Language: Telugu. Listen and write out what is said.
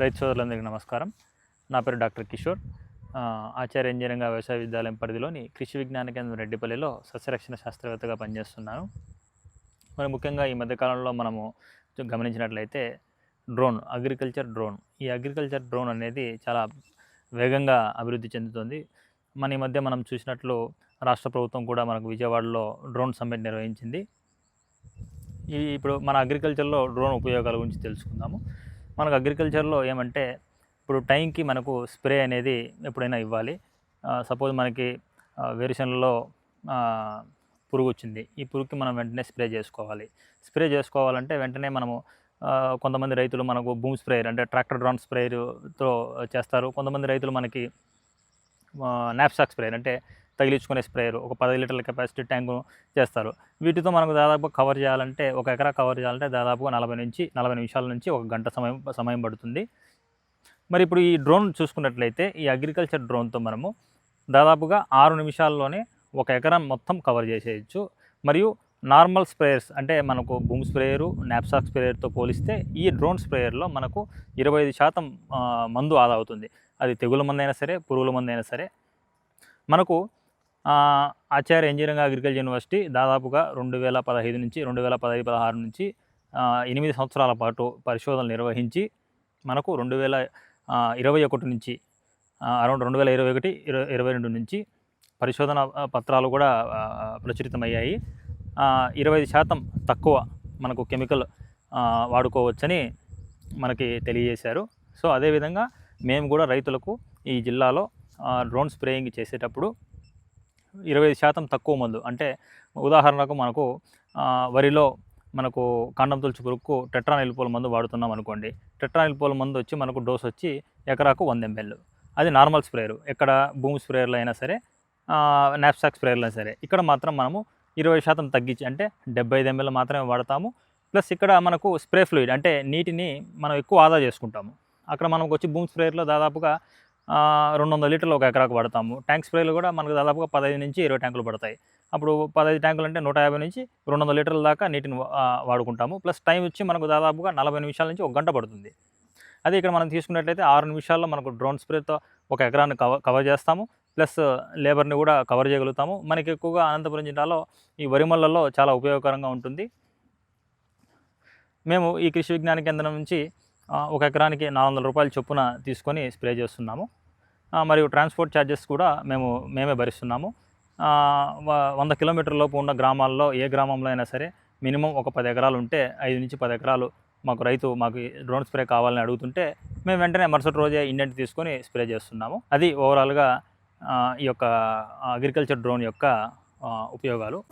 రైతు సోదరులందరికీ నమస్కారం. నా పేరు డాక్టర్ కిషోర్. ఆచార్య ఇంజనీరింగ్ వ్యవసాయ విద్యాలయం పరిధిలోని కృషి విజ్ఞాన కేంద్రం రెడ్డిపల్లిలో సస్యరక్షణ శాస్త్రవేత్తగా పనిచేస్తున్నాను. మరి ముఖ్యంగా ఈ మధ్యకాలంలో మనము గమనించినట్లయితే డ్రోన్ అగ్రికల్చర్ డ్రోన్. ఈ అగ్రికల్చర్ డ్రోన్ అనేది చాలా వేగంగా అభివృద్ధి చెందుతుంది. మన ఈ మధ్య మనం చూసినట్లు రాష్ట్ర ప్రభుత్వం కూడా మనకు విజయవాడలో డ్రోన్ సమ్మిట్ నిర్వహించింది. ఈ ఇప్పుడు మన అగ్రికల్చర్లో డ్రోన్ ఉపయోగాల గురించి తెలుసుకుందాము. మనకు అగ్రికల్చర్లో ఏమంటే ఇప్పుడు టైంకి మనకు స్ప్రే అనేది ఎప్పుడైనా ఇవ్వాలి. సపోజ్ మనకి ఆ, పురుగు వచ్చింది. ఈ పురుగుకి మనం వెంటనే స్ప్రే చేసుకోవాలి. స్ప్రే చేసుకోవాలంటే వెంటనే మనము కొంతమంది రైతులు మనకు భూమి స్ప్రేయర్ అంటే ట్రాక్టర్ డ్రోన్ స్ప్రేయర్తో చేస్తారు. కొంతమంది రైతులు మనకి నాప్సాక్ స్ప్రేయర్ అంటే తగిలించుకునే స్ప్రేయర్. ఒక పది లీటర్ల కెపాసిటీ ట్యాంకు చేస్తారు. వీటితో మనకు దాదాపు కవర్ చేయాలంటే ఒక ఎకరా కవర్ చేయాలంటే దాదాపుగా నలభై నుంచి నలభై నిమిషాల నుంచి ఒక గంట సమయం సమయం పడుతుంది. మరి ఇప్పుడు ఈ డ్రోన్ చూసుకున్నట్లయితే ఈ అగ్రికల్చర్ డ్రోన్తో మనము దాదాపుగా ఆరు నిమిషాల్లోనే ఒక ఎకరం మొత్తం కవర్ చేసేయచ్చు. మరియు నార్మల్ స్ప్రేయర్స్ అంటే మనకు భూమి స్ప్రేయరు నాప్సాక్ స్ప్రేయర్తో పోలిస్తే ఈ డ్రోన్ స్ప్రేయర్లో మనకు ఇరవై ఐదు శాతం మందు ఆదా అవుతుంది. అది తెగుల మందు అయినా సరే పురుగుల మందైనా సరే. మనకు ఆచార్య ఇంజనీరింగ్ అగ్రికల్చర్ యూనివర్సిటీ దాదాపుగా రెండు వేల పదహైదు నుంచి రెండు వేల పదహైదు పదహారు నుంచి ఎనిమిది సంవత్సరాల పాటు పరిశోధనలు నిర్వహించి మనకు రెండు వేల ఇరవై ఒకటి నుంచి అరౌండ్ రెండు వేల ఇరవై ఒకటి ఇరవై ఇరవై రెండు నుంచి పరిశోధన పత్రాలు కూడా ప్రచురితమయ్యాయి. ఇరవై శాతం తక్కువ మనకు కెమికల్ వాడుకోవచ్చని మనకి తెలియజేశారు. సో అదేవిధంగా మేము కూడా రైతులకు ఈ జిల్లాలో డ్రోన్ స్ప్రేయింగ్ చేసేటప్పుడు ఇరవై ఐదు శాతం తక్కువ మందు. అంటే ఉదాహరణకు మనకు వరిలో మనకు కాండం తులుచు పురుగుకు టెట్రానిల్పోల మందు వాడుతున్నాం అనుకోండి. టెట్రానిల్పోల మందు వచ్చి మనకు డోస్ వచ్చి ఎకరాకు వంద ఎంఎల్. అది నార్మల్ స్ప్రేయర్. ఎక్కడ భూమి స్ప్రేయర్లు అయినా సరే నాప్సాక్ స్ప్రేయర్లు అయినా సరే. ఇక్కడ మాత్రం మనము ఇరవై శాతం తగ్గించి అంటే డెబ్బై ఐదు ఎంఎల్ మాత్రమే వాడతాము. ప్లస్ ఇక్కడ మనకు స్ప్రే ఫ్లూయిడ్ అంటే నీటిని మనం ఎక్కువ ఆదా చేసుకుంటాము. అక్కడ మనకు వచ్చి భూమి స్ప్రేయర్లో దాదాపుగా రెండు వందల లీటర్లు ఒక ఎకరాకు పడతాము. ట్యాంక్ స్ప్రేలు కూడా మనకు దాదాపుగా పదహైదు నుంచి ఇరవై ట్యాంకులు పడతాయి. అప్పుడు పదహైదు ట్యాంకులు అంటే నూట యాభై నుంచి రెండు వందల లీటర్ల దాకా నీటిని వాడుకుంటాము. ప్లస్ టైం వచ్చి మనకు దాదాపుగా నలభై నిమిషాల నుంచి ఒక గంట పడుతుంది. అదే ఇక్కడ మనం తీసుకున్నట్లయితే ఆరు నిమిషాల్లో మనకు డ్రోన్ స్ప్రేతో ఒక ఎకరాన్ని కవర్ కవర్ చేస్తాము. ప్లస్ లేబర్ని కూడా కవర్ చేయగలుగుతాము. మనకి ఎక్కువగా అనంతపురం జిల్లాలో ఈ వరిమల్లలో చాలా ఉపయోగకరంగా ఉంటుంది. మేము ఈ కృషి విజ్ఞాన కేంద్రం నుంచి ఒక ఎకరానికి నాలుగు వందల రూపాయల చొప్పున తీసుకొని స్ప్రే చేస్తున్నాము. మరియు ట్రాన్స్పోర్ట్ ఛార్జెస్ కూడా మేము మేమే భరిస్తున్నాము. వ- వంద కిలోమీటర్ లోపు ఉన్న గ్రామాల్లో ఏ గ్రామంలో అయినా సరే మినిమం ఒక పది ఎకరాలు ఉంటే ఐదు నుంచి పది ఎకరాలు మాకు రైతు మాకు డ్రోన్ స్ప్రే కావాలని అడుగుతుంటే మేము వెంటనే మరుసటి రోజే ఇండెంట్ తీసుకొని స్ప్రే చేస్తున్నాము. అది ఓవరాల్గా ఈ యొక్క అగ్రికల్చర్ డ్రోన్ యొక్క ఉపయోగాలు.